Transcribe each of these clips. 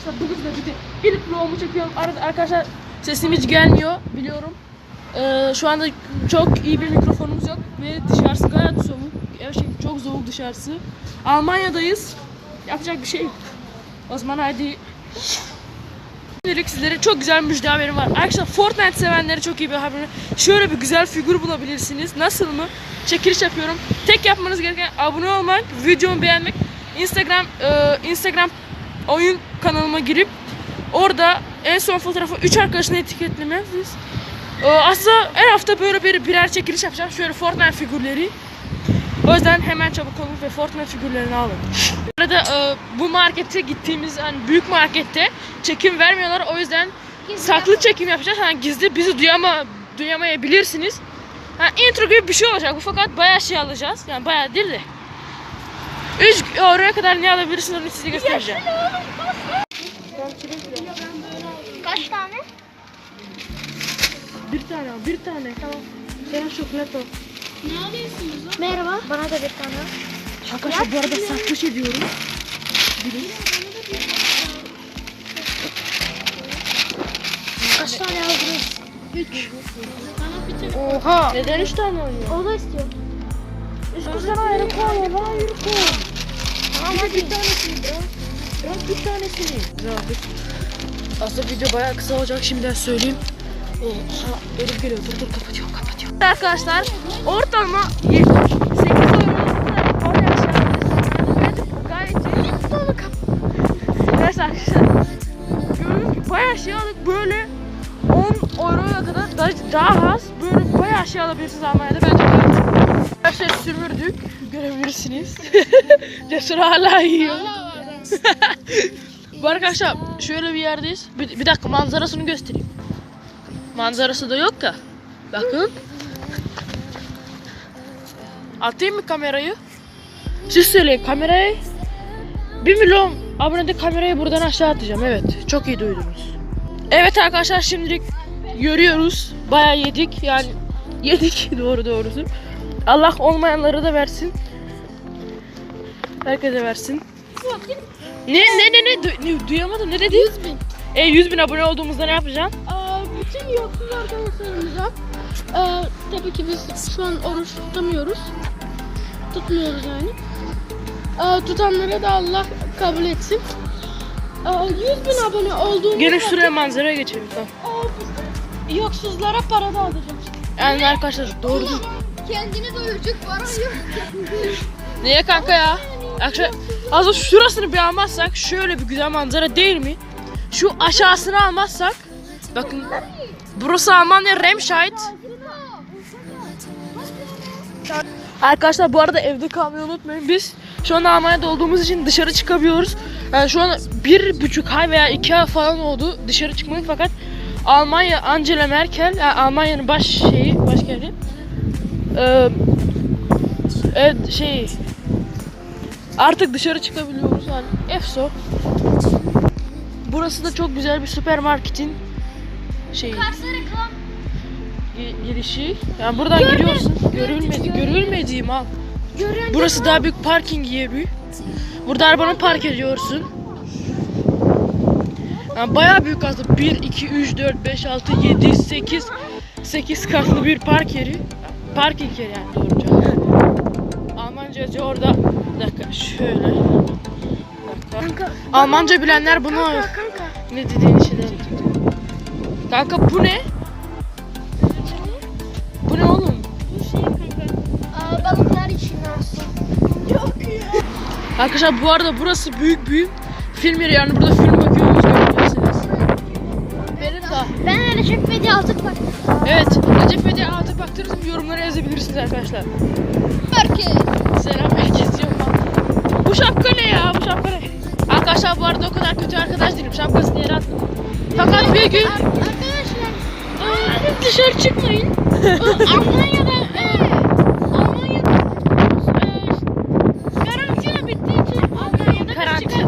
arkadaşlar bugün de bir de ilk vlogumu çekiyorum. Arada arkadaşlar sesim hiç gelmiyor biliyorum. Ee, şu anda çok iyi bir mikrofonumuz yok ve dışarısı gayet soğuk. Gerçekten çok soğuk dışarısı. Almanya'dayız. Yapacak bir şey yok. O zaman hadi Şimdilik sizlere çok güzel müjde haberim var. Arkadaşlar Fortnite sevenlere çok iyi bir haberim. Şöyle bir güzel figür bulabilirsiniz. Nasıl mı? Çekiliş yapıyorum. Tek yapmanız gereken abone olmak, videomu beğenmek, Instagram e, Instagram oyun kanalıma girip orada en son fotoğrafı 3 arkadaşını etiketlemeniz. E, aslında her hafta böyle bir birer çekiliş yapacağım. Şöyle Fortnite figürleri. O yüzden hemen çabuk olun ve Fortnite figürlerini alın. Bu arada e, bu markete gittiğimiz hani büyük markette çekim vermiyorlar. O yüzden saklı çekim yapacağız. Hani gizli bizi duyama duyamayabilirsiniz. Yani intro gibi bir şey olacak fakat bayağı şey alacağız. Yani bayağı değil de. 3 oraya kadar ne alabilirsiniz onu size göstereceğim. Kaç tane? Bir tane al, bir tane. Tamam. Sana şokolat al. Merhaba. Bana da bir tane. Arkadaşlar bu arada saklı şey diyorum. Bilin. Kaç tane aldınız? Üç. Oha. Neden 3 tane alıyor? O da istiyor. Üstü sana ayrı koy. Bana ayrı koy. Tamam Bir, tanesini bırak. Bırak bir tanesini. Bırak. Aslında video bayağı kısa olacak şimdiden söyleyeyim. Oha elim geliyor. Dur dur kapatıyorum kapatıyorum. Arkadaşlar ortalama 8 euro oraya aşağı gayet iyi. Arkadaşlar gördüğünüz gibi bayağı şey aldık böyle 10 euroya kadar daha, daha az böyle bayağı şey alabilirsiniz Almanya'da bence. Her şey sümürdük görebilirsiniz. Cesur hala yiyor. Bu arkadaşlar şöyle bir yerdeyiz. Bir, bir dakika manzarasını göstereyim. Manzarası da yok da. Bakın. Atayım mı kamerayı? Siz söyleyin kamerayı. 1 milyon abonede kamerayı buradan aşağı atacağım. Evet. Çok iyi duydunuz. Evet arkadaşlar şimdilik görüyoruz. Bayağı yedik. Yani yedik doğru doğrusu. Allah olmayanları da versin. Herkese versin. Ne ne ne ne, Du- ne duyamadım ne dedi? 100 bin. E 100 bin abone olduğumuzda ne yapacaksın? Aa, bütün yoksul arkadaşlarımıza aa, tabii ki biz şu an oruç tutamıyoruz. Tutmuyoruz yani. Aa, tutanlara da Allah kabul etsin. Aa, 100 bin abone olduğumuzda Gene şuraya manzaraya geçelim tamam. aa, bütün yoksullara para dağıtacağım. Yani arkadaşlar doğru. Kendini doyuracak para yok. Niye kanka ya? Arkadaşlar az önce şurasını almazsak şöyle bir güzel manzara değil mi? Şu aşağısını almazsak bakın burası Almanya Remscheid. Arkadaşlar bu arada evde kalmayı unutmayın. Biz şu an Almanya'da olduğumuz için dışarı çıkabiliyoruz. Yani şu an bir buçuk ay veya iki ay falan oldu dışarı çıkmadık fakat Almanya Angela Merkel yani Almanya'nın baş şeyi başkenti ee, evet şey artık dışarı çıkabiliyoruz. Yani EFSO. Burası da çok güzel bir süpermarketin şey gi- girişi. Yani buradan giriyorsun. Görülmedi. görülmediğim al burası daha büyük parking yeri. Burada arabanı park ediyorsun. Yani bayağı büyük aslında. 1 2 3 4 5 6 7 8 8 katlı bir park yeri. Parking yeri yani doğruca. Almanca orada bir dakika şöyle bir dakika. Almanca bilenler bunu ne dediğini şey Kanka bu ne? Bu ne oğlum? Aa, balıklar için olsun. Arkadaşlar bu arada burası büyük büyük film yeri yani burada film bakıyoruz görebilirsiniz. Benim de. Ben Recep Bedi aldık bak. Evet Recep Bedi Altı baktırırız yorumlara yazabilirsiniz arkadaşlar. Herkes. Selam herkes yok lan. Bu şapka ne ya? Bu şapka ne? Arkadaşlar bu arada o kadar kötü arkadaş değilim. Şapkasını yere attım. Fakat bir gün Arkadaşlar aa, dışarı çıkmayın. Almanya'da karantina bittiği için Karantina.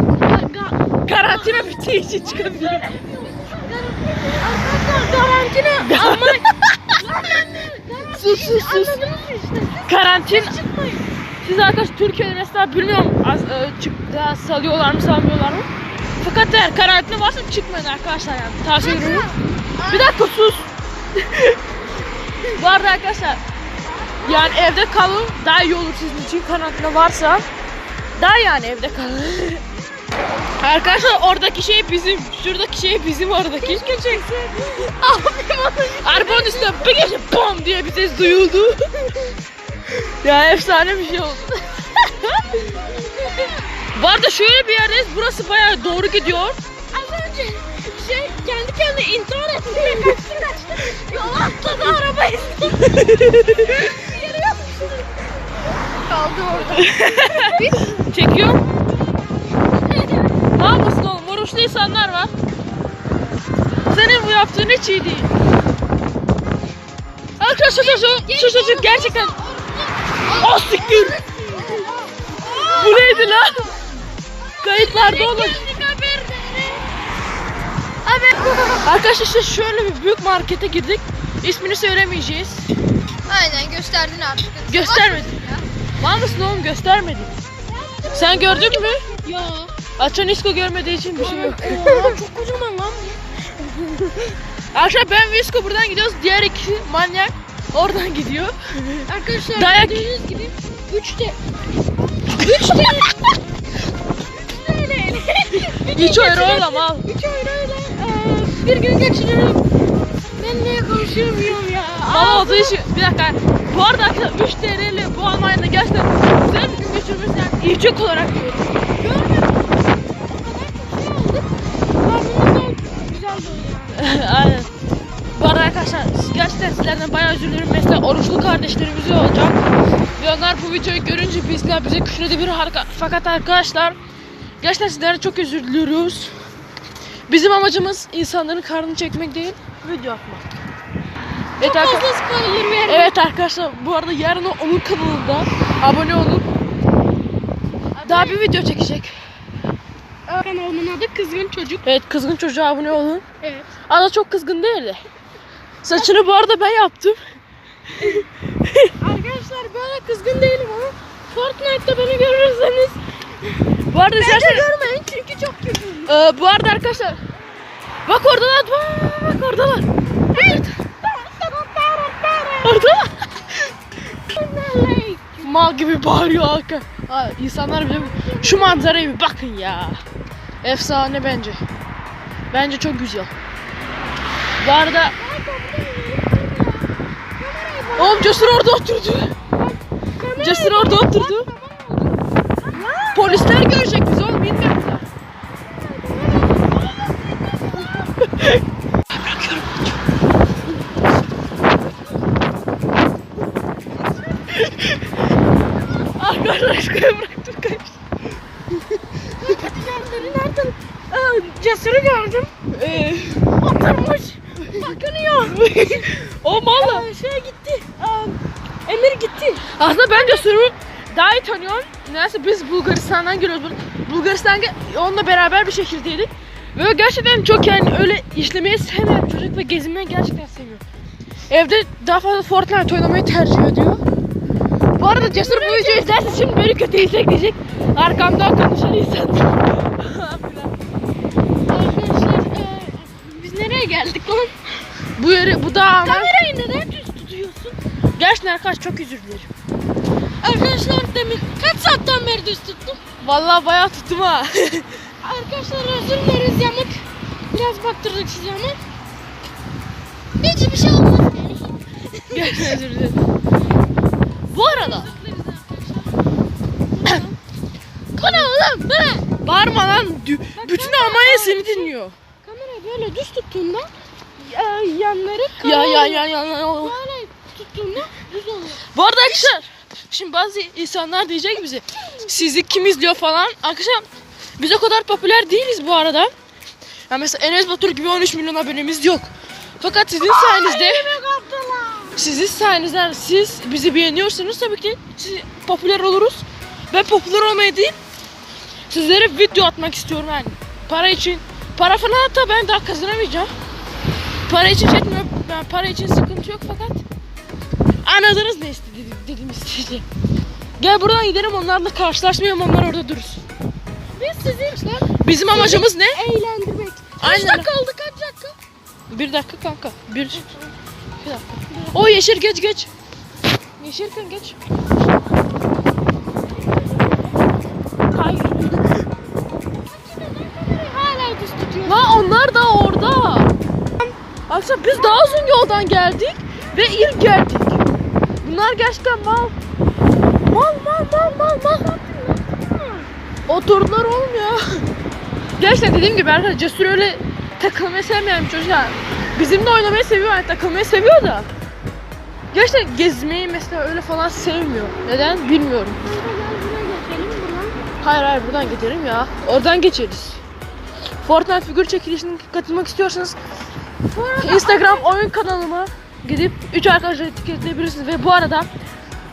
karantina çıkabilirim. Arkadaşlar karantina Almanya sus sus sus. Karantin. Siz arkadaş Türkiye'de mesela bilmiyorum az, e, çık, daha salıyorlar mı salmıyorlar mı? Fakat eğer karantina varsa çıkmayın arkadaşlar yani. Tavsiye ediyorum. Bir dakika sus. Bu arada arkadaşlar yani evde kalın daha iyi olur sizin için karantina varsa. Daha yani evde kalın. Arkadaşlar oradaki şey bizim. Şuradaki şey bizim oradaki. Keşke çeksin. Arabanın üstüne bir gece bom diye bir ses duyuldu. Ya efsane bir şey oldu. Bu arada şöyle bir yerdeyiz. Burası bayağı doğru gidiyor. Az önce şey kendi kendine intihar etti kaçtı kaçtı. Yol atladı arabayı. Yere yapıştı. Kaldı orada. Çekiyor. ne yapmasın oğlum? Oruçlu insanlar var. Senin bu yaptığın hiç iyi değil. Arkadaşlar şu şu çocuk gerçekten Ah siktir. Bu neydi lan? Kayıtlarda olur. Arkadaşlar işte şöyle bir büyük markete girdik. İsmini söylemeyeceğiz. Aynen gösterdin artık. Göstermedim. Var mısın oğlum göstermedim. Sen gördün mü? Ya. Açan Isko görmediği için bir şey yok. Oha, çok kocaman lan. Arkadaşlar ben ve Isko buradan gidiyoruz. Diğer iki manyak oradan gidiyor. Arkadaşlar Dayak- gördüğünüz gibi 3 de Hiç öyle oğlum al. 3 ayrıyla eee, bir gün geçiriyorum. Ben niye konuşamıyorum ya? Mal olduğu için bir dakika. Bu arada arkadaşlar 3 TL'li bu Almanya'da gerçekten güzel bir gün geçirmişsen ilçek olarak diyorum. Gerçekten sizlerden bayağı özür dilerim. Mesela oruçlu kardeşlerimiz olacak. Ve onlar bu videoyu görünce bizler bize küfrede bir harika. Fakat arkadaşlar gerçekten sizlerden çok özür diliyoruz. Bizim amacımız insanların karnını çekmek değil, video atmak. Evet, arka- Fazla spoiler verdim. evet arkadaşlar bu arada yarın onun kanalında abone olun. Daha bir video çekecek. Kanalımın adı Kızgın Çocuk. Evet kızgın çocuğa abone olun. Evet. Ada çok kızgın değildi. Saçını bu arada ben yaptım. Arkadaşlar böyle kızgın değilim ama Fortnite'da beni görürseniz Bu arada istersen... görmeyin çünkü çok kötü. Ee, bu arada arkadaşlar bak oradalar bak, bak oradalar. Oradalar. Mal gibi bağırıyor halka. Ha, insanlar bile şu manzaraya bir bakın ya. Efsane bence. Bence çok güzel. Bu arada Oğlum Cesur orada oturdu. Cesur orada oturdu. Polisler görecek bizi oğlum bilmiyorlar. Arkadaşlar aşkıya bıraktım kaçtı. nereden? Aa, Cesur'u gördüm. Ee, Oturmuş. Bakınıyor. O malla. Aa, şeye gitti. Aa, Emir gitti. Aslında ben Cesur'u daha iyi tanıyorum. Neyse biz Bulgaristan'dan geliyoruz. Bul- Bulgaristan'da onunla beraber bir şehirdeydik. Ve gerçekten çok yani öyle işlemeyi sevmeyen çocuk ve gezinmeyi gerçekten seviyor. Evde daha fazla Fortnite oynamayı tercih ediyor. Bu arada Cesur bu videoyu izlerse şimdi beni kötü diyecek. Arkamdan konuşan insan. Arkadaşlar e, biz nereye geldik lan? Bu yeri, bu da ama Kamerayı neden düz tutuyorsun? gerçekten arkadaş çok özür dilerim. Arkadaşlar demin kaç saatten beri düz tuttum? Vallahi bayağı tuttum ha. Arkadaşlar özür dileriz yamuk. Biraz baktırdık size ama. Hiçbir şey olmaz yani. gerçekten özür dilerim. Bu arada Bu ne oğlum? Bu ne? Bağırma lan. Dü- Bütün Almanya seni dinliyor. Kamerayı böyle düz tuttuğunda e, yanları Ya ya ya ya. ya. Böyle tuttuğunda düz oluyor. Bu arada arkadaşlar şimdi bazı insanlar diyecek bize sizi kim izliyor falan. Arkadaşlar biz o kadar popüler değiliz bu arada. Ya mesela Enes Batur gibi 13 milyon abonemiz yok. Fakat sizin sayenizde sizin sayenizde siz bizi beğeniyorsunuz tabii ki siz popüler oluruz. Ben popüler olmayı değil sizlere video atmak istiyorum yani. Para için. Para falan hatta ben daha kazanamayacağım. Para için çekmiyorum. Ben para için sıkıntı yok fakat Anladınız ne istedi dediğim istedi. Gel buradan gidelim onlarla karşılaşmayalım onlar orada dursun. Biz sizin lan. Bizim amacımız ne? Eğlendirmek. Aynen. Kaç dakika oldu kaç dakika? Bir dakika kanka. Bir. Bir dakika. O yeşil geç geç. Yeşilken geç. Hayır. Hala düz tutuyor. La onlar da orada. Akşam biz daha uzun yoldan geldik ve ilk geldik. Bunlar gerçekten mal. Mal mal mal mal mal. Oturdular ya. Gerçekten dediğim gibi arkadaşlar Cesur öyle takılmayı sevmeyen bir çocuk. Bizimle oynamayı seviyor yani takılmayı seviyor da. Gerçekten gezmeyi mesela öyle falan sevmiyor. Neden bilmiyorum. Hayır hayır buradan gidelim ya. Oradan geçeriz. Fortnite figür çekilişine katılmak istiyorsanız Instagram oyun kanalıma gidip 3 arkadaşlar etiketleyebilirsiniz ve bu arada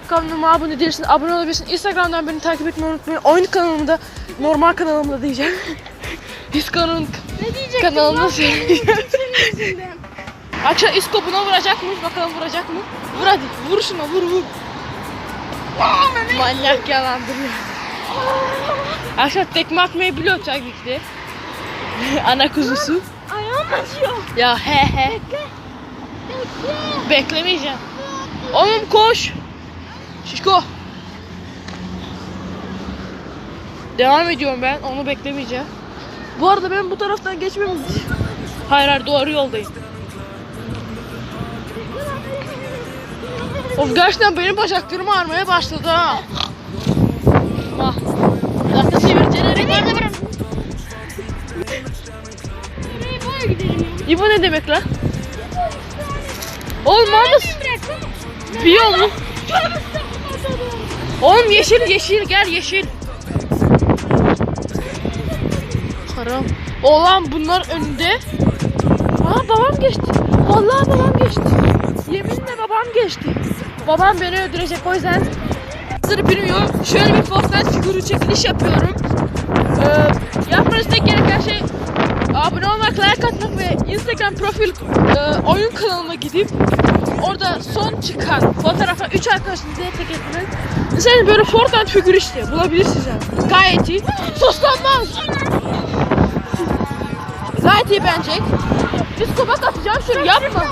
kanalıma abone değilsiniz, abone olabilirsiniz. Instagram'dan beni takip etmeyi unutmayın. Oyun kanalımda, normal kanalımda diyeceğim. Biz kanalın Ne diyecektim kanalımda lan? söyleyeceğim. Akşam iskopuna vuracak mıyız? Bakalım vuracak mı? Vur hadi. Vur şuna vur vur. Manyak yalandırıyor. Akşam tekme atmayı biliyor tabii ki de. Ana kuzusu. Ayağım acıyor. Ya he he. Bekle. Bekle. Beklemeyeceğim. Oğlum koş. Şişko. Devam ediyorum ben. Onu beklemeyeceğim. Bu arada ben bu taraftan geçmem. Hayır hayır doğru yoldayım. Of gerçekten benim bacaklarım ağrımaya başladı ha. Ah. Bir dakika sivirceleri var. Nereye boya gidelim? İbo ne demek lan? Oğlum Mahmut bir yol mu? Oğlum yeşil yeşil gel yeşil. Haram. Oğlan bunlar önünde. Aa babam geçti. Vallahi babam geçti. Yeminle babam geçti. Babam beni öldürecek o yüzden. Hazır bilmiyor. Şöyle bir Fortnite figürü çekiliş yapıyorum. Ee, yapmanız tek gereken şey abone olmak, like atmak ve Instagram profil e, oyun kanalıma gidip orada son çıkan fotoğrafa 3 arkadaşınızı tek etmek. Mesela böyle Fortnite figürü işte bulabilirsiniz yani. Gayet iyi. Suslanmaz. Gayet iyi bence. Biz kabak atacağım şunu yapma.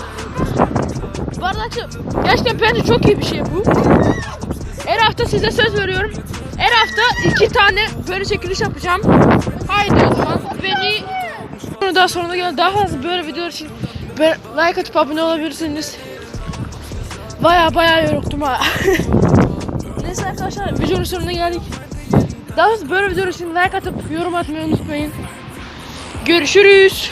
Bardakçı gerçekten bence çok iyi bir şey bu. Her hafta size söz veriyorum. Her hafta iki tane böyle çekiliş yapacağım. Haydi o zaman. Beni Sonra daha sonuna gelen daha fazla böyle videolar için like atıp abone olabilirsiniz. Baya baya yoruldum ha. Neyse arkadaşlar videonun sonuna geldik. Daha fazla böyle videolar için like atıp yorum atmayı unutmayın. Görüşürüz.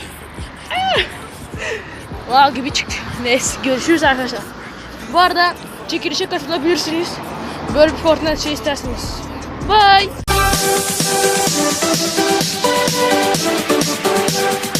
Wow gibi çıktı. Neyse görüşürüz arkadaşlar. Bu arada çekilişe katılabilirsiniz. Böyle bir Fortnite şey isterseniz. Bye. Thank you.